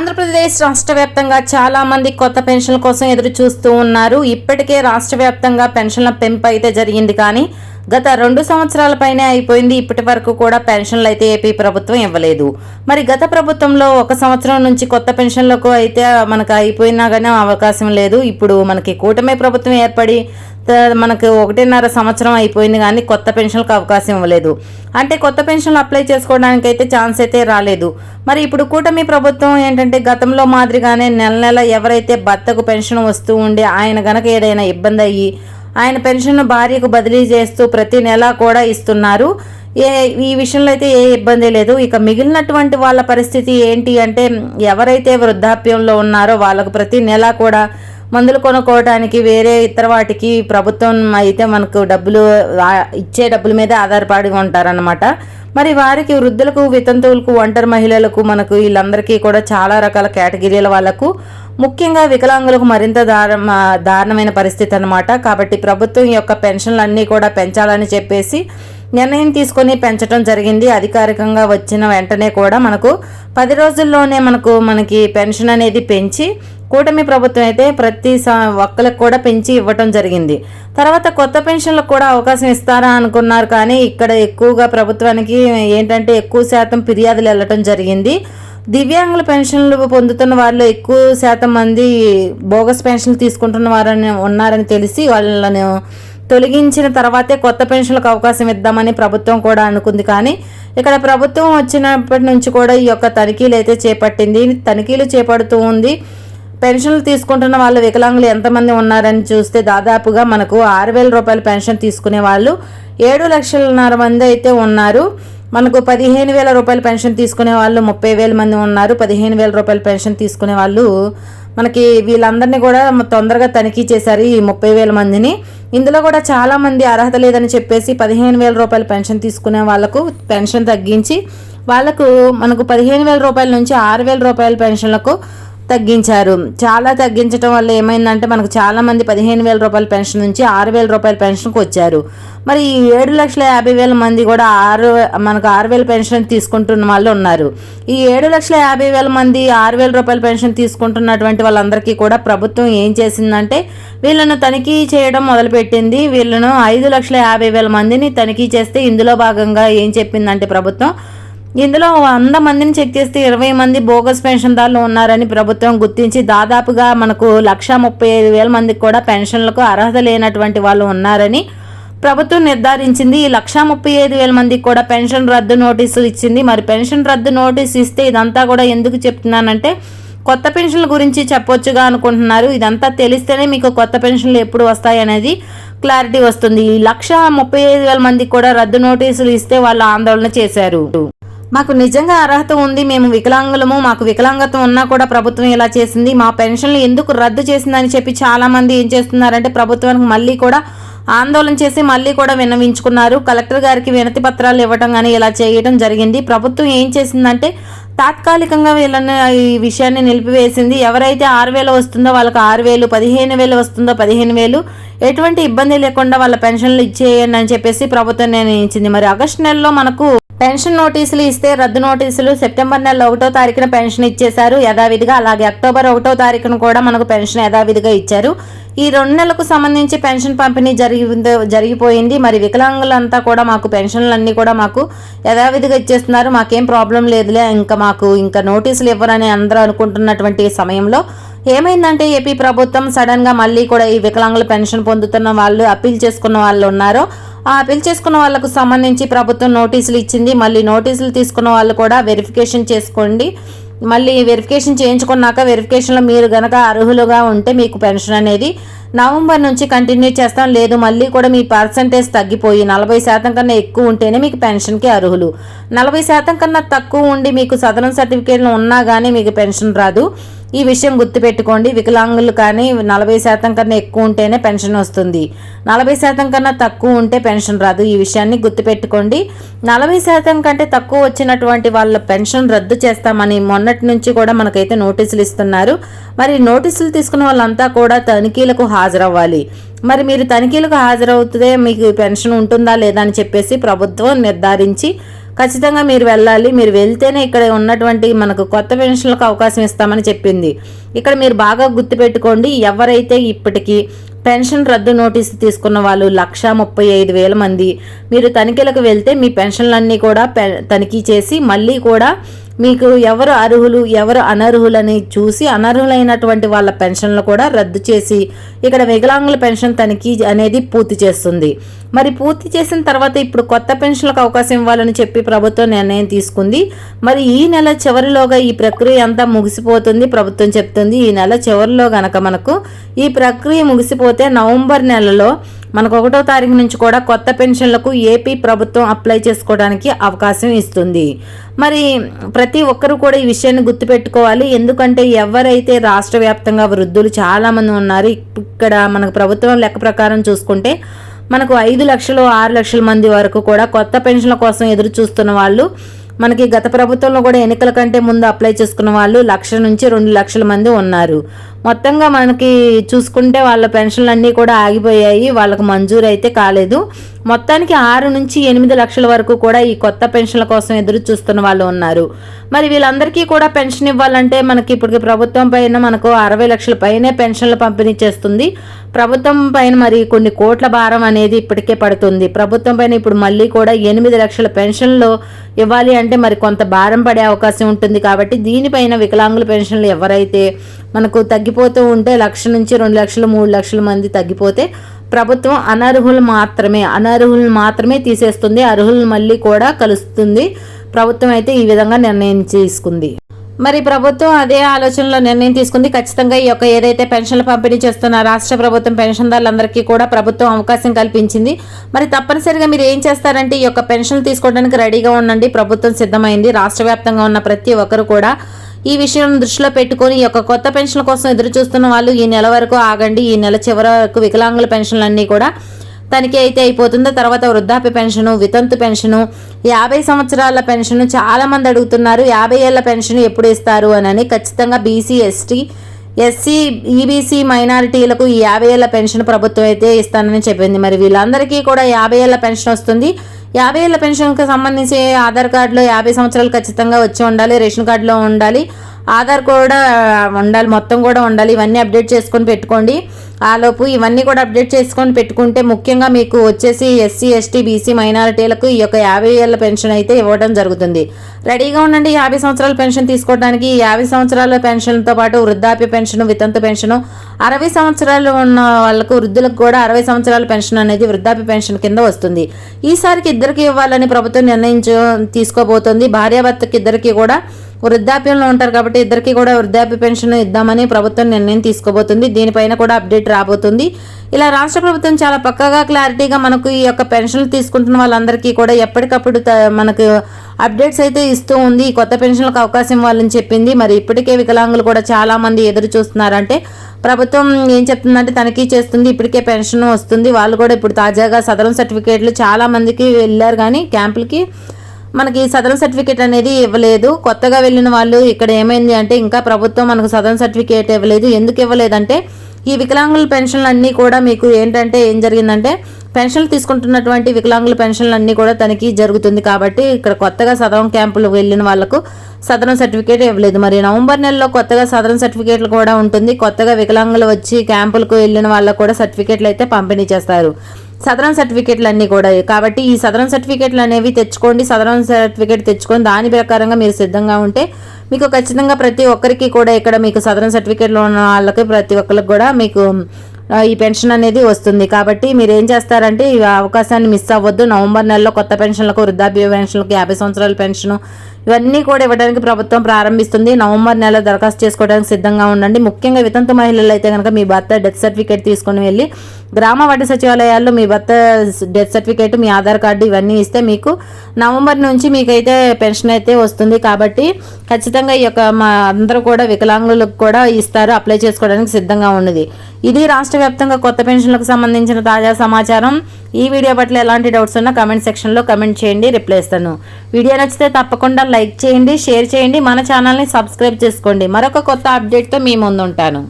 ఆంధ్రప్రదేశ్ రాష్ట్ర వ్యాప్తంగా చాలా మంది కొత్త పెన్షన్ల కోసం ఎదురు చూస్తూ ఉన్నారు. ఇప్పటికే రాష్ట్ర వ్యాప్తంగా పెన్షన్ల పెంపు అయితే జరిగింది కానీ గత రెండు సంవత్సరాల పైనే అయిపోయింది. ఇప్పటి వరకు కూడా పెన్షన్లు అయితే ఏపీ ప్రభుత్వం ఇవ్వలేదు. మరి గత ప్రభుత్వంలో ఒక సంవత్సరం నుంచి కొత్త పెన్షన్లకు అయితే మనకు అయిపోయినా కానీ అవకాశం లేదు. ఇప్పుడు మనకి కూటమి ప్రభుత్వం ఏర్పడి మనకు ఒకటిన్నర సంవత్సరం అయిపోయింది కానీ కొత్త పెన్షన్లకు అవకాశం ఇవ్వలేదు. అంటే కొత్త పెన్షన్లు అప్లై చేసుకోవడానికి అయితే ఛాన్స్ అయితే రాలేదు. మరి ఇప్పుడు కూటమి ప్రభుత్వం ఏంటంటే గతంలో మాదిరిగానే నెల నెల ఎవరైతే భర్తకు పెన్షన్ వస్తూ ఉండి ఆయన గనక ఏదైనా ఇబ్బంది అయ్యి ఆయన పెన్షన్ భార్యకు బదిలీ చేస్తూ ప్రతి నెల కూడా ఇస్తున్నారు. ఏ ఈ విషయంలో అయితే ఏ ఇబ్బంది లేదు. ఇక మిగిలినటువంటి వాళ్ళ పరిస్థితి ఏంటి అంటే ఎవరైతే వృద్ధాప్యంలో ఉన్నారో వాళ్ళకు ప్రతి నెల కూడా మందులు కొనుక్కోవడానికి వేరే ఇతర వాటికి ప్రభుత్వం అయితే మనకు డబ్బులు ఇచ్చే డబ్బుల మీద ఆధారపడి ఉంటారనమాట మరి వారికి వృద్ధులకు వితంతువులకు ఒంటరి మహిళలకు మనకు వీళ్ళందరికీ కూడా చాలా రకాల కేటగిరీల వాళ్ళకు ముఖ్యంగా వికలాంగులకు మరింత దార దారుణమైన పరిస్థితి అన్నమాట. కాబట్టి ప్రభుత్వం యొక్క పెన్షన్లు అన్నీ కూడా పెంచాలని చెప్పేసి నిర్ణయం తీసుకొని పెంచడం జరిగింది. అధికారికంగా వచ్చిన వెంటనే కూడా మనకు పది రోజుల్లోనే మనకు మనకి పెన్షన్ అనేది పెంచి కూటమి ప్రభుత్వం అయితే ప్రతి స- ఒక్కరికి కూడా పెంచి ఇవ్వటం జరిగింది. తర్వాత కొత్త పెన్షన్లకు కూడా అవకాశం ఇస్తారా అనుకున్నారు కానీ ఇక్కడ ఎక్కువగా ప్రభుత్వానికి ఏంటంటే ఎక్కువ శాతం ఫిర్యాదులు వెళ్ళటం జరిగింది. దివ్యాంగుల పెన్షన్లు పొందుతున్న వాళ్ళు ఎక్కువ శాతం మంది బోగస్ పెన్షన్లు తీసుకుంటున్న వారని ఉన్నారని తెలిసి వాళ్ళను తొలగించిన తర్వాతే కొత్త పెన్షన్లకు అవకాశం ఇద్దామని ప్రభుత్వం కూడా అనుకుంది. కానీ ఇక్కడ ప్రభుత్వం వచ్చినప్పటి నుంచి కూడా ఈ యొక్క తనిఖీలు అయితే చేపట్టింది. తనిఖీలు చేపడుతూ ఉంది. పెన్షన్లు తీసుకుంటున్న వాళ్ళు వికలాంగులు ఎంతమంది ఉన్నారని చూస్తే దాదాపుగా మనకు ఆరు వేల రూపాయల పెన్షన్ తీసుకునే వాళ్ళు ఏడు లక్షలన్నర మంది అయితే ఉన్నారు. మనకు పదిహేను వేల రూపాయల పెన్షన్ తీసుకునే వాళ్ళు ముప్పై వేల మంది ఉన్నారు. పదిహేను వేల రూపాయల పెన్షన్ తీసుకునే వాళ్ళు మనకి వీళ్ళందరినీ కూడా తొందరగా తనిఖీ చేశారు ఈ ముప్పై వేల మందిని. ఇందులో కూడా చాలా మంది అర్హత లేదని చెప్పేసి పదిహేను వేల రూపాయల పెన్షన్ తీసుకునే వాళ్ళకు పెన్షన్ తగ్గించి వాళ్ళకు మనకు పదిహేను వేల రూపాయల నుంచి ఆరు వేల రూపాయల పెన్షన్లకు తగ్గించారు. చాలా తగ్గించడం వల్ల ఏమైందంటే మనకు చాలా మంది పదిహేను వేల రూపాయల పెన్షన్ నుంచి ఆరు వేల రూపాయల పెన్షన్కి వచ్చారు. మరి ఈ ఏడు లక్షల యాభై వేల మంది కూడా ఆరు మనకు ఆరు వేల పెన్షన్ తీసుకుంటున్న వాళ్ళు ఉన్నారు. ఈ ఏడు లక్షల యాభై వేల మంది ఆరు వేల రూపాయల పెన్షన్ తీసుకుంటున్నటువంటి వాళ్ళందరికీ కూడా ప్రభుత్వం ఏం చేసిందంటే వీళ్ళను తనిఖీ చేయడం మొదలుపెట్టింది. వీళ్ళను ఐదు లక్షల యాభై వేల మందిని తనిఖీ చేస్తే ఇందులో భాగంగా ఏం చెప్పిందంటే ప్రభుత్వం ఇందులో వంద మందిని చెక్ చేస్తే ఇరవై మంది బోగస్ పెన్షన్దారులు ఉన్నారని ప్రభుత్వం గుర్తించి దాదాపుగా మనకు లక్ష ముప్పై ఐదు వేల మందికి కూడా పెన్షన్లకు అర్హత లేనటువంటి వాళ్ళు ఉన్నారని ప్రభుత్వం నిర్ధారించింది. ఈ లక్ష ముప్పై ఐదు వేల మందికి కూడా పెన్షన్ రద్దు నోటీసు ఇచ్చింది. మరి పెన్షన్ రద్దు నోటీసు ఇస్తే ఇదంతా కూడా ఎందుకు చెప్తున్నానంటే కొత్త పెన్షన్ల గురించి చెప్పొచ్చుగా అనుకుంటున్నారు. ఇదంతా తెలిస్తేనే మీకు కొత్త పెన్షన్లు ఎప్పుడు వస్తాయి అనేది క్లారిటీ వస్తుంది. ఈ లక్ష ముప్పై ఐదు వేల మందికి కూడా రద్దు నోటీసులు ఇస్తే వాళ్ళు ఆందోళన చేశారు. మాకు నిజంగా అర్హత ఉంది మేము వికలాంగులము మాకు వికలాంగత్వం ఉన్నా కూడా ప్రభుత్వం ఇలా చేసింది. మా పెన్షన్లు ఎందుకు రద్దు చేసిందని చెప్పి చాలా మంది ఏం చేస్తున్నారంటే ప్రభుత్వానికి మళ్ళీ కూడా ఆందోళన చేసి మళ్ళీ కూడా విన్నవించుకున్నారు. కలెక్టర్ గారికి వినతి పత్రాలు ఇవ్వటం కానీ ఇలా చేయడం జరిగింది. ప్రభుత్వం ఏం చేసిందంటే తాత్కాలికంగా వీళ్ళని ఈ విషయాన్ని నిలిపివేసింది. ఎవరైతే ఆరు వేలు వస్తుందో వాళ్ళకి ఆరు వేలు పదిహేను వేలు వస్తుందో పదిహేను వేలు. ఎటువంటి ఇబ్బంది లేకుండా వాళ్ళ పెన్షన్లు ఇచ్చేయండి అని చెప్పేసి ప్రభుత్వం నిర్ణయించింది. మరి ఆగస్టు నెలలో మనకు పెన్షన్ నోటీసులు ఇస్తే రద్దు నోటీసులు సెప్టెంబర్ నెల ఒకటో తారీఖున పెన్షన్ ఇచ్చేశారు. యథావిధిగా అలాగే అక్టోబర్ ఒకటో తారీఖున కూడా మనకు పెన్షన్ యథావిధిగా ఇచ్చారు. ఈ రెండు నెలలకు సంబంధించి పెన్షన్ పంపిణీ జరిగిందో జరిగిపోయింది. మరి వికలాంగులంతా కూడా మాకు పెన్షన్లు అన్నీ కూడా మాకు యథావిధిగా ఇచ్చేస్తున్నారు. మాకేం ప్రాబ్లం లేదులే. ఇంకా మాకు ఇంకా నోటీసులు ఇవ్వరని అందరూ అనుకుంటున్నటువంటి సమయంలో ఏమైందంటే ఏపీ ప్రభుత్వం సడన్గా మళ్ళీ కూడా ఈ వికలాంగుల పెన్షన్ పొందుతున్న వాళ్ళు అప్పీల్ చేసుకున్న వాళ్ళు ఉన్నారో ఆ అప్పీల్ చేసుకున్న వాళ్ళకు సంబంధించి ప్రభుత్వం నోటీసులు ఇచ్చింది. మళ్ళీ నోటీసులు తీసుకున్న వాళ్ళు కూడా వెరిఫికేషన్ చేసుకోండి. మళ్ళీ వెరిఫికేషన్ చేయించుకున్నాక వెరిఫికేషన్లో మీరు గనక అర్హులుగా ఉంటే మీకు పెన్షన్ అనేది నవంబర్ నుంచి కంటిన్యూ చేస్తాం. లేదు మళ్ళీ కూడా మీ పర్సంటేజ్ తగ్గిపోయి నలభై శాతం కన్నా ఎక్కువ ఉంటేనే మీకు పెన్షన్కి అర్హులు. నలభై శాతం కన్నా తక్కువ ఉండి మీకు సదరన్ సర్టిఫికేట్లు ఉన్నా కానీ మీకు పెన్షన్ రాదు. ఈ విషయం గుర్తుపెట్టుకోండి. వికలాంగులు కానీ నలభై శాతం కన్నా ఎక్కువ ఉంటేనే పెన్షన్ వస్తుంది. నలభై శాతం కన్నా తక్కువ ఉంటే పెన్షన్ రాదు. ఈ విషయాన్ని గుర్తుపెట్టుకోండి. నలభై శాతం కంటే తక్కువ వచ్చినటువంటి వాళ్ళ పెన్షన్ రద్దు చేస్తామని మొన్నటి నుంచి కూడా మనకైతే నోటీసులు ఇస్తున్నారు. మరి నోటీసులు తీసుకున్న వాళ్ళంతా కూడా తనిఖీలకు హాజరవ్వాలి. మరి మీరు తనిఖీలకు హాజరవుతే మీకు పెన్షన్ ఉంటుందా లేదా అని చెప్పేసి ప్రభుత్వం నిర్ధారించి ఖచ్చితంగా మీరు వెళ్ళాలి. మీరు వెళ్తేనే ఇక్కడ ఉన్నటువంటి మనకు కొత్త పెన్షన్లకు అవకాశం ఇస్తామని చెప్పింది. ఇక్కడ మీరు బాగా గుర్తుపెట్టుకోండి ఎవరైతే ఇప్పటికీ పెన్షన్ రద్దు నోటీసు తీసుకున్న వాళ్ళు లక్ష ముప్పై ఐదు వేల మంది మీరు తనిఖీలకు వెళ్తే మీ పెన్షన్లన్నీ కూడా తనిఖీ చేసి మళ్ళీ కూడా మీకు ఎవరు అర్హులు ఎవరు అనర్హులని చూసి అనర్హులైనటువంటి వాళ్ళ పెన్షన్లు కూడా రద్దు చేసి ఇక్కడ వికలాంగుల పెన్షన్ తనిఖీ అనేది పూర్తి చేస్తుంది. మరి పూర్తి చేసిన తర్వాత ఇప్పుడు కొత్త పెన్షన్లకు అవకాశం ఇవ్వాలని చెప్పి ప్రభుత్వం నిర్ణయం తీసుకుంది. మరి ఈ నెల చివరిలోగా ఈ ప్రక్రియ అంతా ముగిసిపోతుంది ప్రభుత్వం చెప్తుంది. ఈ నెల చివరిలో గనక మనకు ఈ ప్రక్రియ ముగిసిపోతే నవంబర్ నెలలో మనకు ఒకటో తారీఖు నుంచి కూడా కొత్త పెన్షన్లకు ఏపీ ప్రభుత్వం అప్లై చేసుకోవడానికి అవకాశం ఇస్తుంది. మరి ప్రతి ఒక్కరు కూడా ఈ విషయాన్ని గుర్తుపెట్టుకోవాలి. ఎందుకంటే ఎవరైతే రాష్ట్ర వ్యాప్తంగా వృద్ధులు చాలామంది ఉన్నారు ఇక్కడ మనకు ప్రభుత్వం లెక్క ప్రకారం చూసుకుంటే మనకు ఐదు లక్షలు ఆరు లక్షల మంది వరకు కూడా కొత్త పెన్షన్ల కోసం ఎదురు చూస్తున్న వాళ్ళు మనకి గత ప్రభుత్వంలో కూడా ఎన్నికల కంటే ముందు అప్లై చేసుకున్న వాళ్ళు లక్ష నుంచి రెండు లక్షల మంది ఉన్నారు. మొత్తంగా మనకి చూసుకుంటే వాళ్ళ పెన్షన్లు అన్నీ కూడా ఆగిపోయాయి. వాళ్ళకు మంజూరు అయితే కాలేదు. మొత్తానికి ఆరు నుంచి ఎనిమిది లక్షల వరకు కూడా ఈ కొత్త పెన్షన్ల కోసం ఎదురు చూస్తున్న వాళ్ళు ఉన్నారు. మరి వీళ్ళందరికీ కూడా పెన్షన్ ఇవ్వాలంటే మనకి ఇప్పటికి ప్రభుత్వం పైన మనకు అరవై లక్షల పైనే పెన్షన్లు పంపిణీ చేస్తుంది. ప్రభుత్వం పైన మరి కొన్ని కోట్ల భారం అనేది ఇప్పటికే పడుతుంది. ప్రభుత్వం పైన ఇప్పుడు మళ్ళీ కూడా ఎనిమిది లక్షల పెన్షన్లు ఇవ్వాలి అంటే మరి కొంత భారం పడే అవకాశం ఉంటుంది కాబట్టి దీనిపైన వికలాంగుల పెన్షన్లు ఎవరైతే మనకు తగ్గిపోతూ ఉంటే లక్ష నుంచి రెండు లక్షలు మూడు లక్షల మంది తగ్గిపోతే ప్రభుత్వం అనర్హులు మాత్రమే అనర్హులను మాత్రమే తీసేస్తుంది. అర్హులు మళ్ళీ కూడా కలుస్తుంది. ప్రభుత్వం అయితే ఈ విధంగా నిర్ణయం తీసుకుంది. మరి ప్రభుత్వం అదే ఆలోచనలో నిర్ణయం తీసుకుంది. ఖచ్చితంగా ఈ యొక్క ఏదైతే పెన్షన్లు పంపిణీ చేస్తున్న రాష్ట్ర ప్రభుత్వం పెన్షన్దారులందరికీ కూడా ప్రభుత్వం అవకాశం కల్పించింది. మరి తప్పనిసరిగా మీరు ఏం చేస్తారంటే ఈ యొక్క పెన్షన్లు తీసుకోవడానికి రెడీగా ఉండండి. ప్రభుత్వం సిద్ధమైంది. రాష్ట్ర వ్యాప్తంగా ఉన్న ప్రతి ఒక్కరు కూడా ఈ విషయం దృష్టిలో పెట్టుకుని ఈ యొక్క కొత్త పెన్షన్ కోసం ఎదురు చూస్తున్న వాళ్ళు ఈ నెల వరకు ఆగండి. ఈ నెల చివరి వరకు వికలాంగుల పెన్షన్లన్నీ కూడా తనిఖీ అయితే అయిపోతుందో? తర్వాత వృద్ధాప్య పెన్షను వితంతు పెన్షను యాభై సంవత్సరాల పెన్షను చాలామంది అడుగుతున్నారు. యాభై ఏళ్ళ పెన్షన్ ఎప్పుడు ఇస్తారు అని ఖచ్చితంగా బీసీ ఎస్టీ ఎస్సీ ఈబీసీ మైనారిటీలకు ఈ యాభై ఏళ్ళ పెన్షన్ ప్రభుత్వం అయితే ఇస్తానని చెప్పింది. మరి వీళ్ళందరికీ కూడా యాభై ఏళ్ళ పెన్షన్ వస్తుంది. యాభై ఏళ్ళ పెన్షన్కి సంబంధించి ఆధార్ కార్డులో యాభై సంవత్సరాలు ఖచ్చితంగా వచ్చి ఉండాలి రేషన్ కార్డులో ఉండాలి. ఆధార్ కూడా ఉండాలి మొత్తం కూడా ఉండాలి. ఇవన్నీ అప్డేట్ చేసుకొని పెట్టుకోండి. ఆలోపు ఇవన్నీ కూడా అప్డేట్ చేసుకొని పెట్టుకుంటే ముఖ్యంగా మీకు వచ్చేసి ఎస్సీ ఎస్టీ బీసీ మైనారిటీలకు ఈ యొక్క యాభై ఏళ్ళ పెన్షన్ అయితే ఇవ్వడం జరుగుతుంది. రెడీగా ఉండండి యాభై సంవత్సరాల పెన్షన్ తీసుకోవడానికి. యాభై సంవత్సరాల పెన్షన్తో పాటు వృద్ధాప్య పెన్షన్ వితంత పెన్షన్ అరవై సంవత్సరాలు ఉన్న వాళ్ళకు వృద్ధులకు కూడా అరవై సంవత్సరాల పెన్షన్ అనేది వృద్ధాప్య పెన్షన్ కింద వస్తుంది. ఈసారికి ఇద్దరికి ఇవ్వాలని ప్రభుత్వం నిర్ణయించు తీసుకోబోతోంది. భార్యాభర్తకి ఇద్దరికి కూడా వృద్ధాప్యంలో ఉంటారు కాబట్టి ఇద్దరికి కూడా వృద్ధాప్య పెన్షన్ ఇద్దామని ప్రభుత్వం నిర్ణయం తీసుకోబోతుంది. దీనిపైన కూడా అప్డేట్ రాబోతుంది. ఇలా రాష్ట్ర ప్రభుత్వం చాలా పక్కగా క్లారిటీగా మనకు ఈ యొక్క పెన్షన్లు తీసుకుంటున్న వాళ్ళందరికీ కూడా ఎప్పటికప్పుడు మనకు అప్డేట్స్ అయితే ఇస్తూ ఉంది. కొత్త పెన్షన్లకు అవకాశం ఇవ్వాలని చెప్పింది. మరి ఇప్పటికే వికలాంగులు కూడా చాలా మంది ఎదురు చూస్తున్నారంటే ప్రభుత్వం ఏం చెప్తుందంటే తనిఖీ చేస్తుంది. ఇప్పటికే పెన్షన్ వస్తుంది. వాళ్ళు కూడా ఇప్పుడు తాజాగా సదరం సర్టిఫికేట్లు చాలా మందికి వెళ్ళారు. కానీ క్యాంపులకి మనకి సదరన్ సర్టిఫికేట్ అనేది ఇవ్వలేదు. కొత్తగా వెళ్ళిన వాళ్ళు ఇక్కడ ఏమైంది అంటే ఇంకా ప్రభుత్వం మనకు సదరన్ సర్టిఫికేట్ ఇవ్వలేదు. ఎందుకు ఇవ్వలేదంటే ఈ వికలాంగుల పెన్షన్లు అన్నీ కూడా మీకు ఏంటంటే ఏం జరిగిందంటే పెన్షన్లు తీసుకుంటున్నటువంటి వికలాంగుల పెన్షన్లు అన్నీ కూడా తనకి జరుగుతుంది కాబట్టి ఇక్కడ కొత్తగా సదరం క్యాంపులు వెళ్ళిన వాళ్ళకు సదరం సర్టిఫికేట్ ఇవ్వలేదు. మరి నవంబర్ నెలలో కొత్తగా సదరం సర్టిఫికేట్లు కూడా ఉంటుంది. కొత్తగా వికలాంగులు వచ్చి క్యాంపులకు వెళ్ళిన వాళ్ళకు కూడా సర్టిఫికేట్లు అయితే పంపిణీ చేస్తారు. సదరన్ సర్టిఫికేట్లు అన్నీ కూడా కాబట్టి ఈ సదరన్ సర్టిఫికేట్లు అనేవి తెచ్చుకోండి. సదరన్ సర్టిఫికేట్ తెచ్చుకొని దాని ప్రకారంగా మీరు సిద్ధంగా ఉంటే మీకు ఖచ్చితంగా ప్రతి ఒక్కరికి కూడా ఇక్కడ మీకు సదరన్ సర్టిఫికేట్లో ఉన్న వాళ్ళకి ప్రతి ఒక్కరికి కూడా మీకు ఈ పెన్షన్ అనేది వస్తుంది. కాబట్టి మీరు ఏం చేస్తారంటే ఈ అవకాశాన్ని మిస్ అవ్వద్దు. నవంబర్ నెలలో కొత్త పెన్షన్లకు వృద్ధాప్య పెన్షన్లకు యాభై సంవత్సరాల పెన్షన్ ఇవన్నీ కూడా ఇవ్వడానికి ప్రభుత్వం ప్రారంభిస్తుంది. నవంబర్ నెల దరఖాస్తు చేసుకోవడానికి సిద్ధంగా ఉండండి. ముఖ్యంగా వితంతు మహిళలు అయితే కనుక మీ భర్త డెత్ సర్టిఫికేట్ తీసుకొని వెళ్ళి గ్రామ వార్డు సచివాలయాల్లో మీ భర్త డెత్ సర్టిఫికేట్ మీ ఆధార్ కార్డు ఇవన్నీ ఇస్తే మీకు నవంబర్ నుంచి మీకైతే పెన్షన్ అయితే వస్తుంది. కాబట్టి ఖచ్చితంగా ఈ యొక్క మా అందరూ కూడా వికలాంగులకు కూడా ఇస్తారు అప్లై చేసుకోవడానికి సిద్ధంగా ఉన్నది. ఇది రాష్ట్ర వ్యాప్తంగా కొత్త పెన్షన్లకు సంబంధించిన తాజా సమాచారం. ఈ వీడియో పట్ల ఎలాంటి డౌట్స్ ఉన్నా కమెంట్ సెక్షన్లో కమెంట్ చేయండి రిప్లై ఇస్తాను. వీడియో నచ్చితే తప్పకుండా లైక్ చేయండి షేర్ చేయండి మన ఛానల్ని సబ్స్క్రైబ్ చేసుకోండి. మరొక కొత్త అప్డేట్తో మీ ముందు ఉంటాను